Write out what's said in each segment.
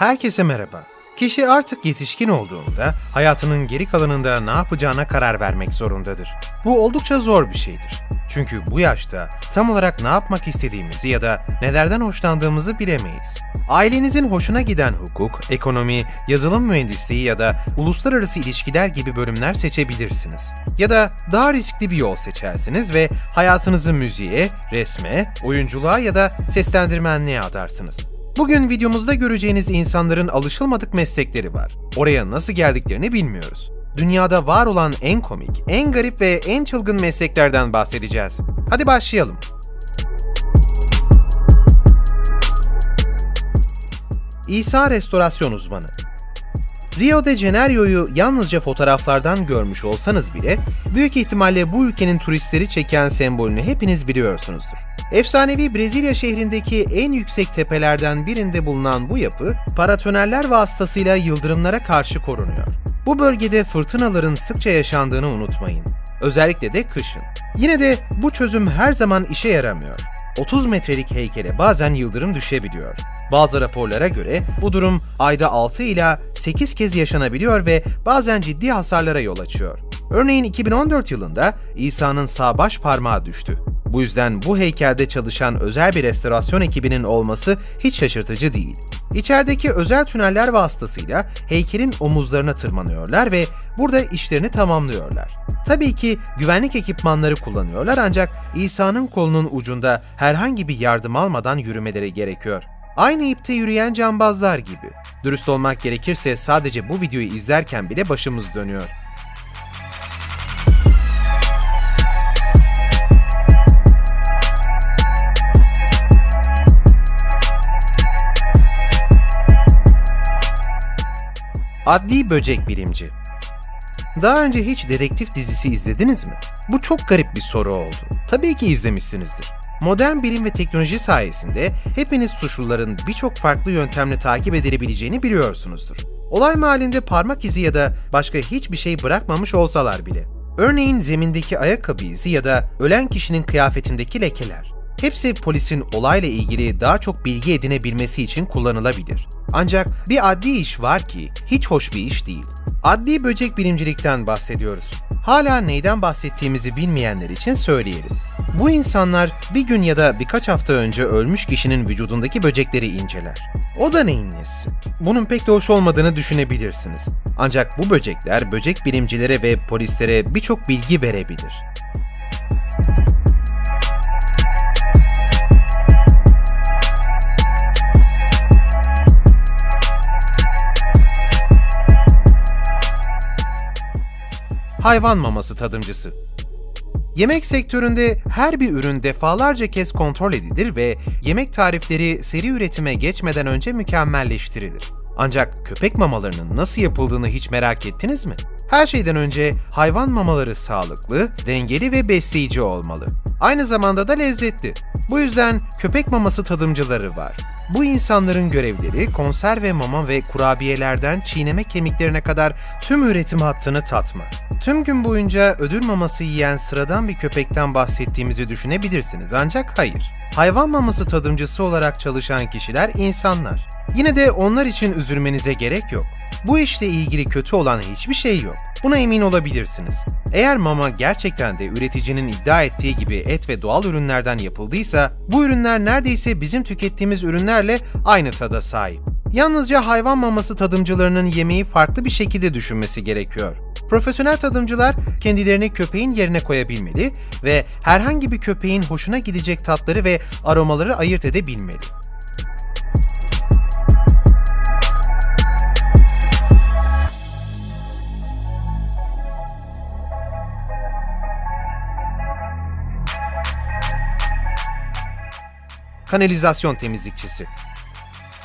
Herkese merhaba. Kişi artık yetişkin olduğunda hayatının geri kalanında ne yapacağına karar vermek zorundadır. Bu oldukça zor bir şeydir. Çünkü bu yaşta tam olarak ne yapmak istediğimizi ya da nelerden hoşlandığımızı bilemeyiz. Ailenizin hoşuna giden hukuk, ekonomi, yazılım mühendisliği ya da uluslararası ilişkiler gibi bölümler seçebilirsiniz. Ya da daha riskli bir yol seçersiniz ve hayatınızı müziğe, resme, oyunculuğa ya da seslendirmenliğe adarsınız. Bugün videomuzda göreceğiniz insanların alışılmadık meslekleri var. Oraya nasıl geldiklerini bilmiyoruz. Dünyada var olan en komik, en garip ve en çılgın mesleklerden bahsedeceğiz. Hadi başlayalım. İsa restorasyon uzmanı. Rio de Janeiro'yu yalnızca fotoğraflardan görmüş olsanız bile büyük ihtimalle bu ülkenin turistleri çeken sembolünü hepiniz biliyorsunuzdur. Efsanevi Brezilya şehrindeki en yüksek tepelerden birinde bulunan bu yapı, paratoneller vasıtasıyla yıldırımlara karşı korunuyor. Bu bölgede fırtınaların sıkça yaşandığını unutmayın. Özellikle de kışın. Yine de bu çözüm her zaman işe yaramıyor. 30 metrelik heykele bazen yıldırım düşebiliyor. Bazı raporlara göre bu durum ayda 6 ila 8 kez yaşanabiliyor ve bazen ciddi hasarlara yol açıyor. Örneğin 2014 yılında İsa'nın sağ baş parmağı düştü. Bu yüzden bu heykelde çalışan özel bir restorasyon ekibinin olması hiç şaşırtıcı değil. İçerideki özel tüneller vasıtasıyla heykelin omuzlarına tırmanıyorlar ve burada işlerini tamamlıyorlar. Tabii ki güvenlik ekipmanları kullanıyorlar ancak İsa'nın kolunun ucunda herhangi bir yardım almadan yürümeleri gerekiyor. Aynı ipte yürüyen cambazlar gibi. Dürüst olmak gerekirse sadece bu videoyu izlerken bile başımız dönüyor. Adli böcek bilimci. Daha önce hiç dedektif dizisi izlediniz mi? Bu çok garip bir soru oldu. Tabii ki izlemişsinizdir. Modern bilim ve teknoloji sayesinde hepiniz suçluların birçok farklı yöntemle takip edilebileceğini biliyorsunuzdur. Olay mahallinde parmak izi ya da başka hiçbir şey bırakmamış olsalar bile. Örneğin zemindeki ayakkabı izi ya da ölen kişinin kıyafetindeki lekeler. Hepsi polisin olayla ilgili daha çok bilgi edinebilmesi için kullanılabilir. Ancak bir adli iş var ki hiç hoş bir iş değil. Adli böcek bilimcilikten bahsediyoruz. Hala neyden bahsettiğimizi bilmeyenler için söyleyelim. Bu insanlar bir gün ya da birkaç hafta önce ölmüş kişinin vücudundaki böcekleri inceler. O da neyin nesi? Bunun pek de hoş olmadığını düşünebilirsiniz. Ancak bu böcekler böcek bilimcilere ve polislere birçok bilgi verebilir. Hayvan maması tadımcısı. Yemek sektöründe her bir ürün defalarca kez kontrol edilir ve yemek tarifleri seri üretime geçmeden önce mükemmelleştirilir. Ancak köpek mamalarının nasıl yapıldığını hiç merak ettiniz mi? Her şeyden önce hayvan mamaları sağlıklı, dengeli ve besleyici olmalı. Aynı zamanda da lezzetli. Bu yüzden köpek maması tadımcıları var. Bu insanların görevleri konserve mama ve kurabiyelerden çiğneme kemiklerine kadar tüm üretim hattını tatma. Tüm gün boyunca ödül maması yiyen sıradan bir köpekten bahsettiğimizi düşünebilirsiniz ancak hayır. Hayvan maması tadımcısı olarak çalışan kişiler insanlar. Yine de onlar için üzülmenize gerek yok. Bu işle ilgili kötü olan hiçbir şey yok. Buna emin olabilirsiniz. Eğer mama gerçekten de üreticinin iddia ettiği gibi et ve doğal ürünlerden yapıldıysa, bu ürünler neredeyse bizim tükettiğimiz ürünlerle aynı tada sahip. Yalnızca hayvan maması tadımcılarının yemeği farklı bir şekilde düşünmesi gerekiyor. Profesyonel tadımcılar kendilerini köpeğin yerine koyabilmeli ve herhangi bir köpeğin hoşuna gidecek tatları ve aromaları ayırt edebilmeli. Kanalizasyon temizlikçisi.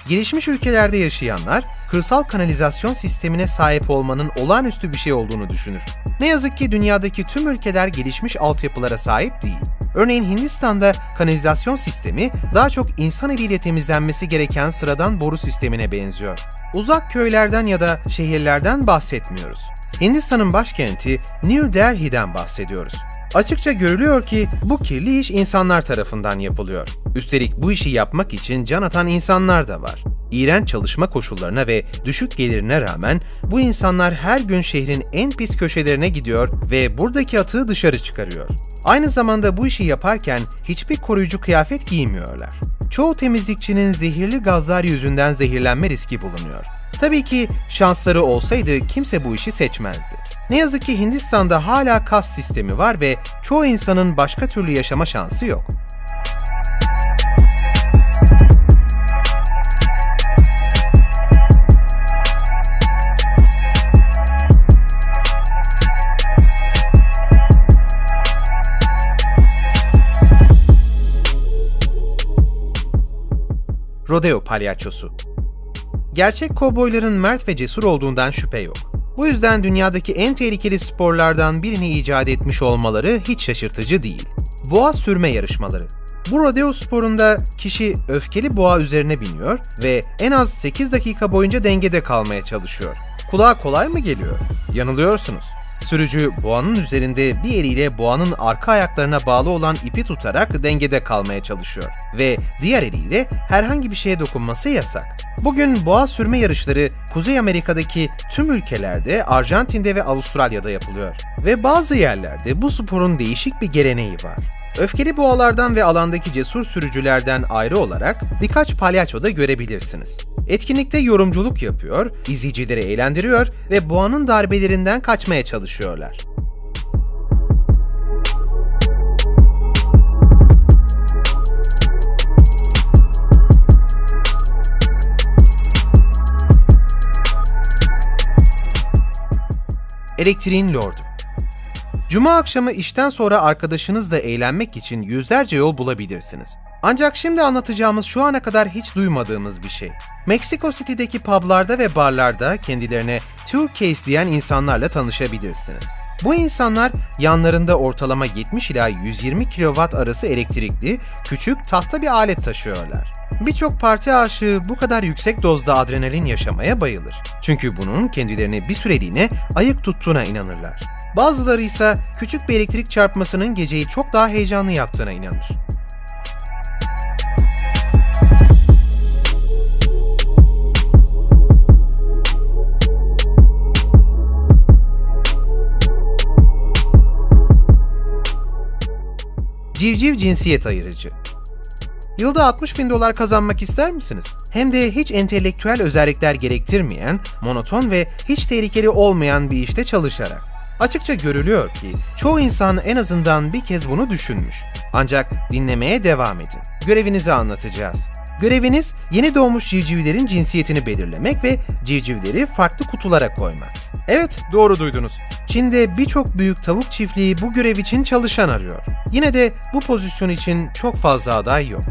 Gelişmiş ülkelerde yaşayanlar kırsal kanalizasyon sistemine sahip olmanın olağanüstü bir şey olduğunu düşünür. Ne yazık ki dünyadaki tüm ülkeler gelişmiş altyapılara sahip değil. Örneğin Hindistan'da kanalizasyon sistemi daha çok insan eliyle temizlenmesi gereken sıradan boru sistemine benziyor. Uzak köylerden ya da şehirlerden bahsetmiyoruz. Hindistan'ın başkenti New Delhi'den bahsediyoruz. Açıkça görülüyor ki bu kirli iş insanlar tarafından yapılıyor. Üstelik bu işi yapmak için can atan insanlar da var. İğrenç çalışma koşullarına ve düşük gelirine rağmen bu insanlar her gün şehrin en pis köşelerine gidiyor ve buradaki atığı dışarı çıkarıyor. Aynı zamanda bu işi yaparken hiçbir koruyucu kıyafet giymiyorlar. Çoğu temizlikçinin zehirli gazlar yüzünden zehirlenme riski bulunuyor. Tabii ki şansları olsaydı kimse bu işi seçmezdi. Ne yazık ki Hindistan'da hala kas sistemi var ve çoğu insanın başka türlü yaşama şansı yok. Rodeo palyaçosu Gerçek kovboyların mert ve cesur olduğundan şüphe yok. Bu yüzden dünyadaki en tehlikeli sporlardan birini icat etmiş olmaları hiç şaşırtıcı değil. Boğa sürme yarışmaları. Bu rodeo sporunda kişi öfkeli boğa üzerine biniyor ve en az 8 dakika boyunca dengede kalmaya çalışıyor. Kulağa kolay mı geliyor? Yanılıyorsunuz. Sürücü boğanın üzerinde bir eliyle boğanın arka ayaklarına bağlı olan ipi tutarak dengede kalmaya çalışıyor ve diğer eliyle herhangi bir şeye dokunması yasak. Bugün boğa sürme yarışları Kuzey Amerika'daki tüm ülkelerde, Arjantin'de ve Avustralya'da yapılıyor. Ve bazı yerlerde bu sporun değişik bir geleneği var. Öfkeli boğalardan ve alandaki cesur sürücülerden ayrı olarak birkaç palyaço da görebilirsiniz. Etkinlikte yorumculuk yapıyor, izleyicileri eğlendiriyor ve boğanın darbelerinden kaçmaya çalışıyorlar. Elektriğin Lordu Cuma akşamı işten sonra arkadaşınızla eğlenmek için yüzlerce yol bulabilirsiniz. Ancak şimdi anlatacağımız şu ana kadar hiç duymadığımız bir şey. Meksiko City'deki publarda ve barlarda kendilerine case diyen insanlarla tanışabilirsiniz. Bu insanlar yanlarında ortalama 70 ila 120 kW arası elektrikli, küçük tahta bir alet taşıyorlar. Birçok parti aşığı bu kadar yüksek dozda adrenalin yaşamaya bayılır. Çünkü bunun kendilerini bir süreliğine ayık tuttuğuna inanırlar. Bazıları ise küçük bir elektrik çarpmasının geceyi çok daha heyecanlı yaptığına inanır. Civciv cinsiyet ayırıcı. Yılda 60 bin dolar kazanmak ister misiniz? Hem de hiç entelektüel özellikler gerektirmeyen, monoton ve hiç tehlikeli olmayan bir işte çalışarak. Açıkça görülüyor ki çoğu insan en azından bir kez bunu düşünmüş. Ancak dinlemeye devam edin. Görevinizi anlatacağız. Göreviniz yeni doğmuş civcivlerin cinsiyetini belirlemek ve civcivleri farklı kutulara koymak. Evet, doğru duydunuz. Çin'de birçok büyük tavuk çiftliği bu görev için çalışan arıyor. Yine de bu pozisyon için çok fazla aday yok.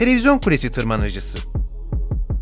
Televizyon kulesi tırmanıcısı.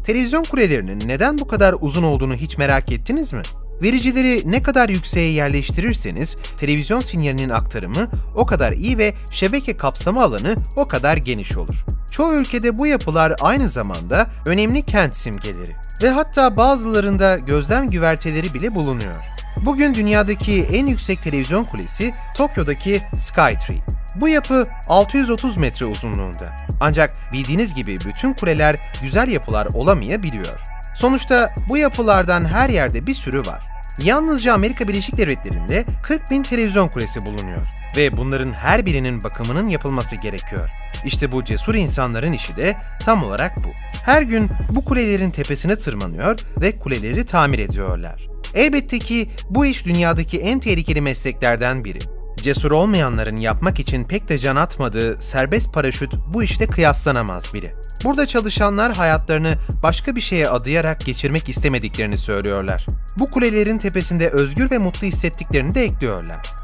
Televizyon kulelerinin neden bu kadar uzun olduğunu hiç merak ettiniz mi? Vericileri ne kadar yükseğe yerleştirirseniz televizyon sinyalinin aktarımı o kadar iyi ve şebeke kapsama alanı o kadar geniş olur. Çoğu ülkede bu yapılar aynı zamanda önemli kent simgeleri ve hatta bazılarında gözlem güverteleri bile bulunuyor. Bugün dünyadaki en yüksek televizyon kulesi Tokyo'daki Skytree. Bu yapı 630 metre uzunluğunda. Ancak bildiğiniz gibi bütün kuleler güzel yapılar olamayabiliyor. Sonuçta bu yapılardan her yerde bir sürü var. Yalnızca Amerika Birleşik Devletleri'nde 40 bin televizyon kulesi bulunuyor ve bunların her birinin bakımının yapılması gerekiyor. İşte bu cesur insanların işi de tam olarak bu. Her gün bu kulelerin tepesine tırmanıyor ve kuleleri tamir ediyorlar. Elbette ki bu iş dünyadaki en tehlikeli mesleklerden biri. Cesur olmayanların yapmak için pek de can atmadığı serbest paraşüt bu işte kıyaslanamaz bile. Burada çalışanlar hayatlarını başka bir şeye adayarak geçirmek istemediklerini söylüyorlar. Bu kulelerin tepesinde özgür ve mutlu hissettiklerini de ekliyorlar.